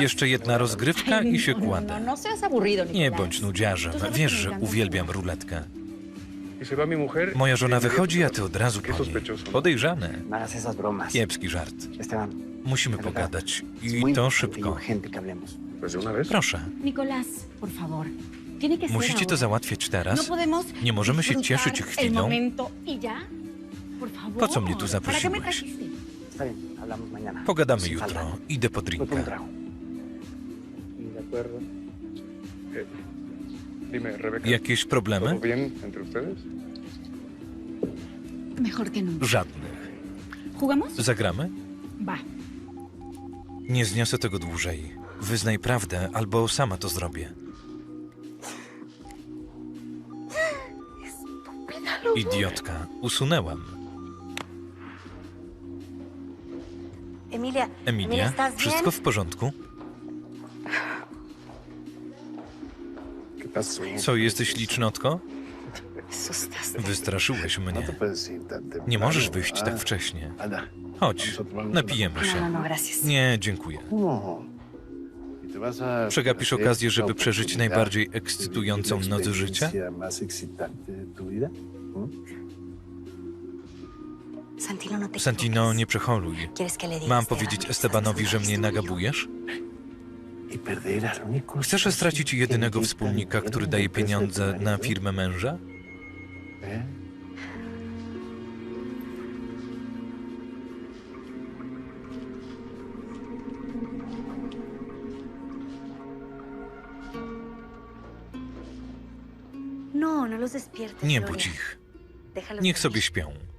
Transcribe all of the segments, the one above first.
Jeszcze jedna rozgrywka i się No, no, kładę. no aburrido, Nie bądź nudziarzem. Wiesz, że uwielbiam ruletkę. Moja żona wychodzi, a ty od razu po niej. ¿no? Podejrzane. No. Kiepski żart. Esteban, Musimy pogadać. I to szybko. Proszę. Musicie to załatwiać No teraz? podemos Nie możemy się cieszyć chwilą? y. Po co mnie tu ¿Para qué me zaprosiłeś? Trajiste? Está bien, hablamos mañana. Pogadamy jutro. falta. Idę po drinka. trago. De acuerdo. Eh. Jakieś ¿Todo problemy? Żadnych. ¿Jugamos? Zagramy? Va. Nie zniosę tego dłużej. Wyznaj prawdę, albo sama to zrobię. Idiotka. Usunęłam. Emilia, Emilia, ¿estás wszystko bien? w porządku? Co, jesteś licznotko? Wystraszyłeś No mnie. Nie możesz wyjść tak wcześnie. Chodź, napijemy No, no, się. no, gracias. Nie, dziękuję. No. Przegapisz okazję, żeby przeżyć najbardziej ekscytującą noc życia? Santino, no nie przeholuj. ¿Quieres que le diga a Mam powiedzieć Estebanowi, że mnie nagabujesz? Único Chcesz stracić jedynego wspólnika, który daje pieniądze na firmę męża? ¿Eh? No, no Nie budź ich. Niech sobie śpią.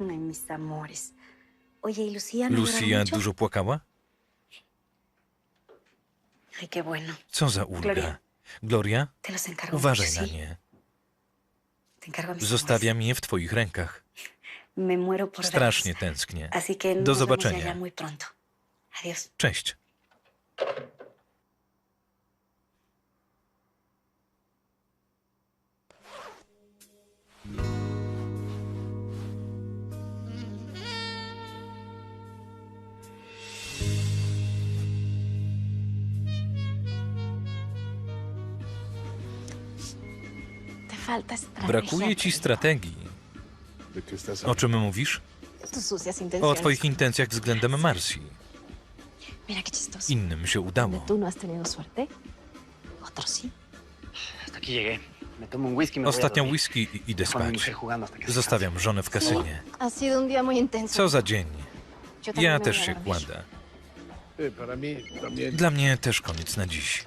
Ay, mis amores. Oye, ¿y Lucía no Lucia mucho? dużo płakała? Ay, qué bueno. Co za ulga. Gloria. Gloria, Te los encargo uważaj mucho, na ¿sí? nie. Te encargo a mis Zostawiam je w twoich rękach. amores. Me muero por Strasznie verlos. tęsknię. Así que Do nos vemos zobaczenia. muy pronto. Adiós. Cześć. Brakuje ci strategii. ¿De qué estás O czym mówisz? O twoich intencjach względem chistoso. Innym się udało. No whisky y dormir. whisky i idę spać. Zostawiam żonę w kasynie. Co za dzień. Ja też się kładę. Dla mnie też koniec na dziś.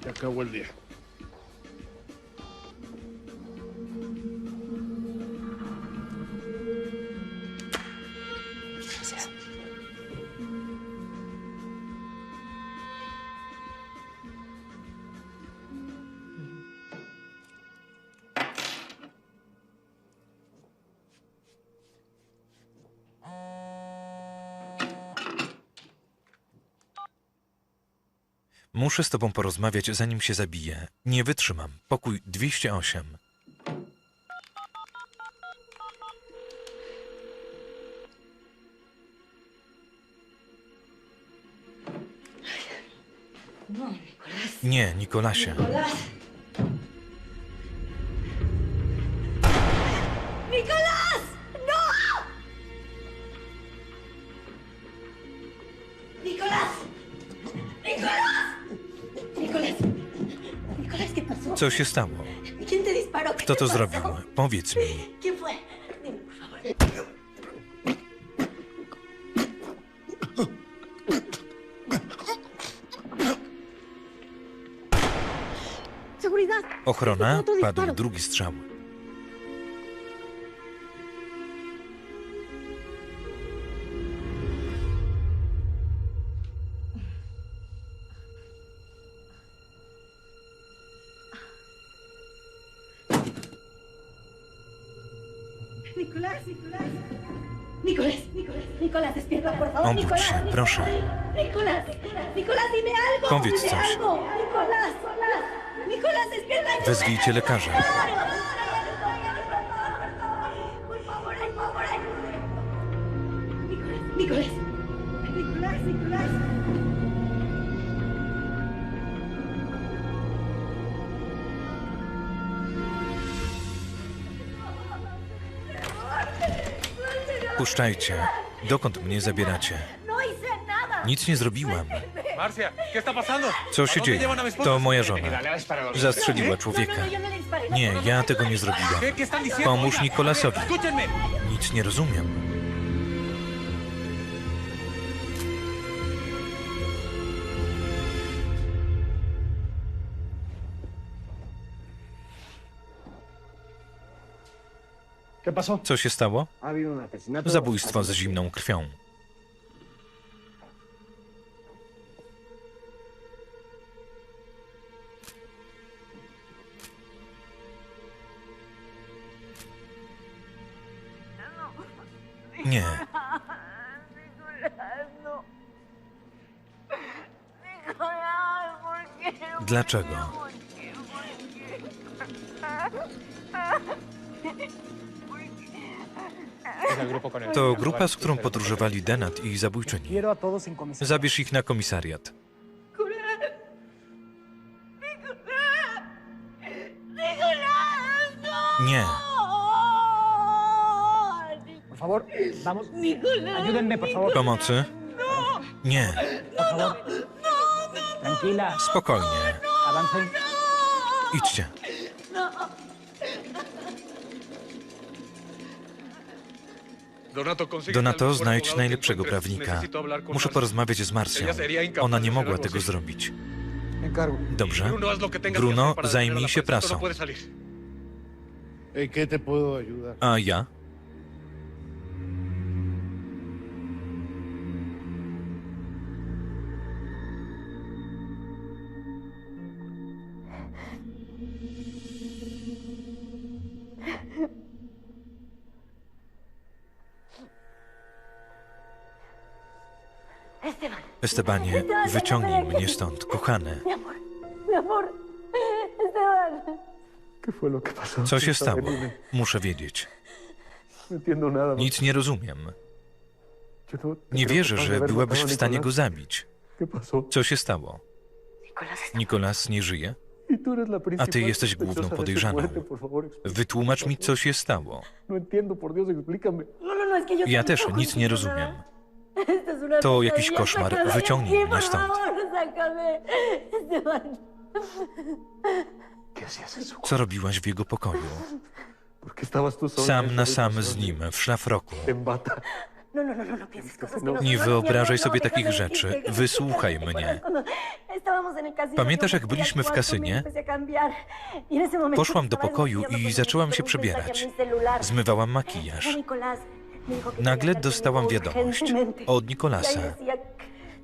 Muszę z tobą porozmawiać, zanim się zabiję. Nie wytrzymam. Pokój 208. Nie, Nikolasie. ¡Nicolás! Co się stało? ¿Quién te disparó? ¿Qué Kto to zrobił? Powiedz mi. Ochrona? Padł drugi strzał. Nicolás, Nicolás. Nicolás, Nicolás, Nicolás, despierta, por favor. Obudź Nicolás, się, Nicolás. proszę. Nicolás, Nicolás, dime algo. Powiedz dime coś. algo. Nicolás, Nicolás, despierta. Wezwijcie lekarza. Favor, ay, por favor, ay. Nicolás, Nicolás. Puszczajcie. Dokąd mnie zabieracie? Nic nie zrobiłam. Co się dzieje? To moja żona. Zastrzeliła człowieka. Nie, ja tego nie zrobiłam. Pomóż Nikolasowi. Nic nie rozumiem. Co się stało? Zabójstwo z zimną krwią. Nie. Dlaczego? To grupa, z którą podróżowali Denat i zabójczyni. Zabierz ich na komisariat. Nie. Pomocy? Nie. Spokojnie. Idźcie. Donato, znajdź najlepszego prawnika. Muszę porozmawiać z Marcją. Ona nie mogła tego zrobić. Dobrze. Bruno, haz lo que tengas que Estebanie, wyciągnij mnie stąd, kochany. Co się stało? Muszę wiedzieć. Nic nie rozumiem. Nie wierzę, że byłabyś w a stanie go zabić. Co się stało? Nikolas nie żyje? Y la principal jesteś główną podejrzaną. Wytłumacz mi, co się stało. No Ja też nic nie rozumiem. To jakiś koszmar. Wyciągnij mnie stąd. favor, sácame. Esteban. ¿Qué hacías en su Co robiłaś w jego pokoju? ¿Por qué estabas tú sola en Sam na sam z nim, w szlafroku. No, no, no, no, no No. no Nie wyobrażaj No, sobie takich rzeczy. Wysłuchaj mnie. Pamiętasz, jak byliśmy w kasynie? Y Poszłam do pokoju i zaczęłam się przebierać. Zmywałam makijaż. Nagle dostałam wiadomość od Nikolasa.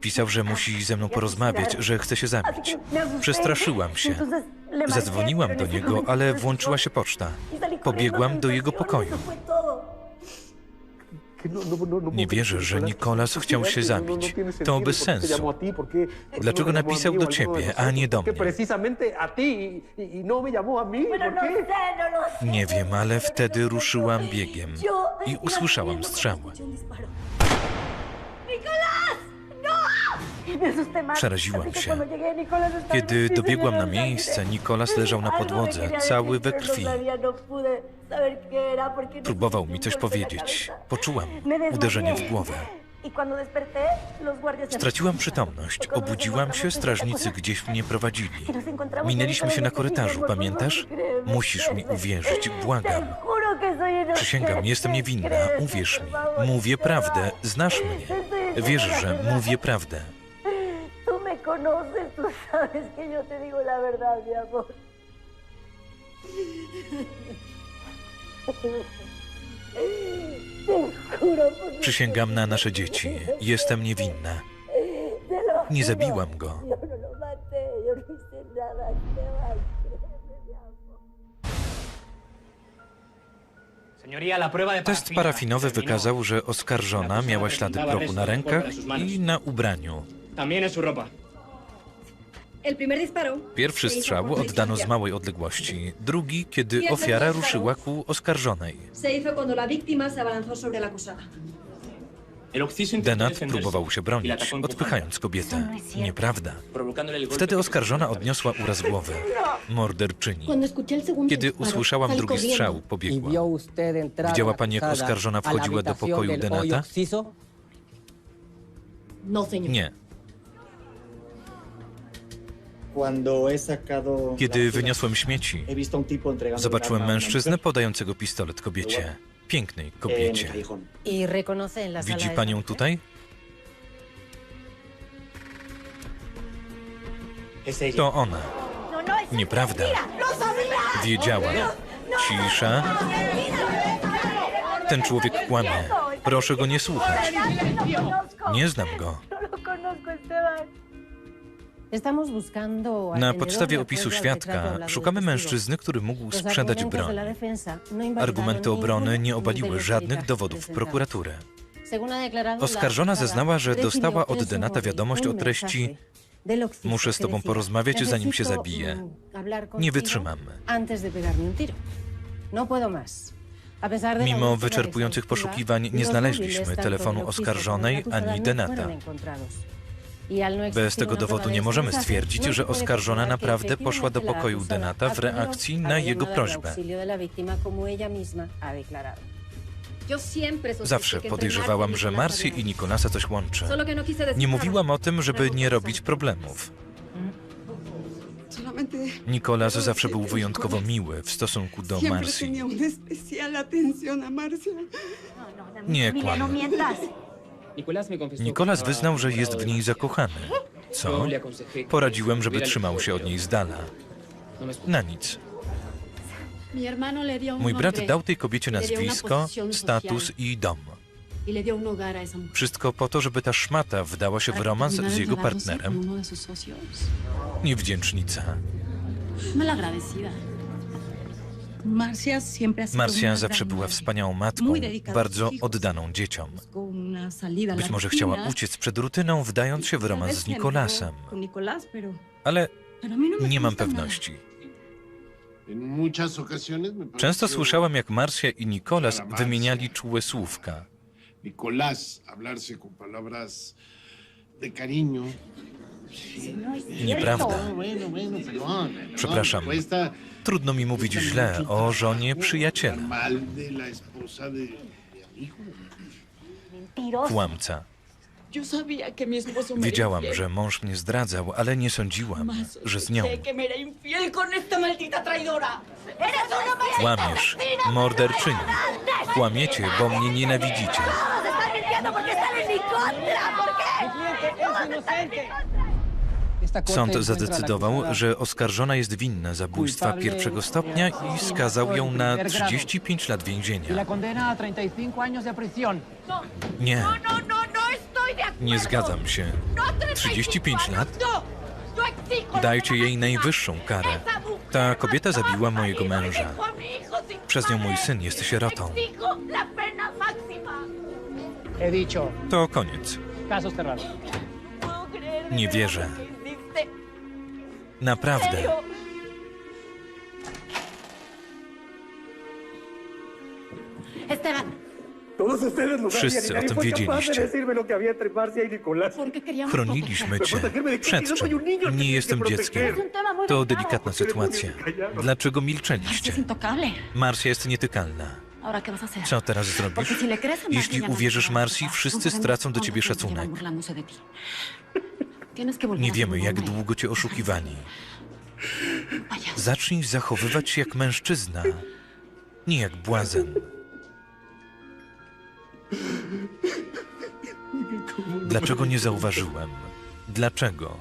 Pisał, że musi ze mną porozmawiać, że chce się zabić. Przestraszyłam się. Zadzwoniłam do niego, ale włączyła się poczta. Pobiegłam do jego pokoju. Nie wierzę, że Nicolás, Nicolas ¿por qué chciał się zabić. To bez ¿Por qué te sensu. Dlaczego napisał do ciebie, a nie do ¿Por qué mnie? Nie wiem, ale wtedy ruszyłam biegiem i usłyszałam corriendo Przeraziłam się. Kiedy dobiegłam na miejsce, Nikolas leżał na podłodze, cały we krwi. No no Próbował necesité mi coś powiedzieć. Poczułam uderzenie w głowę. Y Straciłam przytomność. Obudziłam się, encontramos, ¿te strażnicy gdzieś mnie prowadzili. Encontramos Minęliśmy się na korytarzu, por favor, pamiętasz? Musisz mi uwierzyć, błagam. Przysięgam, jestem niewinna. Uwierz mi. Mówię prawdę. Znasz mnie. Wierz, że mówię prawdę. Conoces, tú sabes que yo te digo la verdad, mi amor. Przysięgam na nasze dzieci. Jestem niewinna. Nie zabiłam go. No no Test parafinowy wykazał, że oskarżona miała ślady prochu na rękach i na ubraniu. También en su ropa. Pierwszy strzał oddano z małej odległości, drugi, kiedy ofiara ruszyła ku oskarżonej. Denat próbował się bronić, odpychając kobietę. Nieprawda. Wtedy oskarżona odniosła uraz głowy. Morderczyni. Kiedy usłyszałam drugi strzał, ¿Y pobiegła. entrar Widziała pani, jak oskarżona wchodziła do pokoju Denata? No. Nie. Kiedy wyniosłem śmieci, zobaczyłem mężczyznę podającego pistolet kobiecie. Pięknej kobiecie. ¿Y Widzi panią tutaj? To ona. No, no, Nieprawda. Wiedziała. Cisza. Ten człowiek kłamie. Proszę go nie słuchać. No. Nie znam go. Na podstawie opisu świadka szukamy mężczyzny, który mógł sprzedać broń. no Argumenty obrony nie obaliły żadnych dowodów prokuratury. Oskarżona zeznała, że dostała od Denata móvil wiadomość o treści Muszę z tobą porozmawiać, zanim się "Necesito, zabiję. mm, Nie wytrzymam. No Mimo wyczerpujących poszukiwań nie znaleźliśmy telefonu oskarżonej ani no Denata. Bez tego dowodu nie możemy stwierdzić, no że oskarżona naprawdę poszła do pokoju Denata w reakcji na jego prośbę. Zawsze podejrzewałam, że había i Nikolasa coś łączy. No Nie mówiłam o tym, żeby nie Preguntas robić problemów. Solamente Nikolas zawsze był wyjątkowo miły w stosunku do. Nie Emilia, no kłamie. mientas. Nikolas wyznał, że jest w niej zakochany. Co? Poradziłem, żeby trzymał się od niej z dala. Na nic. Mój brat dał tej kobiecie nazwisko, status i dom. Wszystko po to, żeby ta szmata wdała się w romans z jego partnerem. Niewdzięcznica. Malagradecida. Marcia siempre ha sido Marcia una zawsze była madre. wspaniałą matką, bardzo oddaną dzieciom. Być może chciała uciec przed rutyną, wdając się w romans z Nikolasem. Ale no nie mam pewności. Często słyszałem, jak Marcia i Nikolas wymieniali czułe słówka. Nicolás hablarse con palabras de cariño. Nieprawda. Przepraszam. Trudno mi mówić źle o żonie przyjaciela. Kłamca. Wiedziałam, że mąż mnie zdradzał, ale nie sądziłam, że z nią. sospeché que me era infiel con esta maldita traidora. ¡Eres una maldita Kłamiesz, morderczyni. Kłamiecie, bo mnie nienawidzicie. Sąd a la zadecydował, że oskarżona jest winna zabójstwa pierwszego stopnia i skazał ją na 35 lat y la więzienia. condena a 35 años de prisión. Nie, No, no, no nie zgadzam się. No, 35 lat? No, yo exijo. Dajcie jej najwyższą karę. Ta kobieta zabiła mojego męża. Przez nią mój syn jest sierotą. To koniec. Nie wierzę. Naprawdę. Esteban, sabían y Wszyscy o tym wiedzieliście. y Chroniliśmy cię. Przed czym? Nie jestem dzieckiem. To delikatna sytuacja. Dlaczego milczeliście? Marcia jest nietykalna. Co teraz zrobisz? Marcia, Jeśli uwierzysz gustar. wszyscy stracą do ciebie szacunek. Nie wiemy, jak długo cię oszukiwali. Zacznij zachowywać się jak mężczyzna, nie jak błazen. Dlaczego nie zauważyłem? Dlaczego?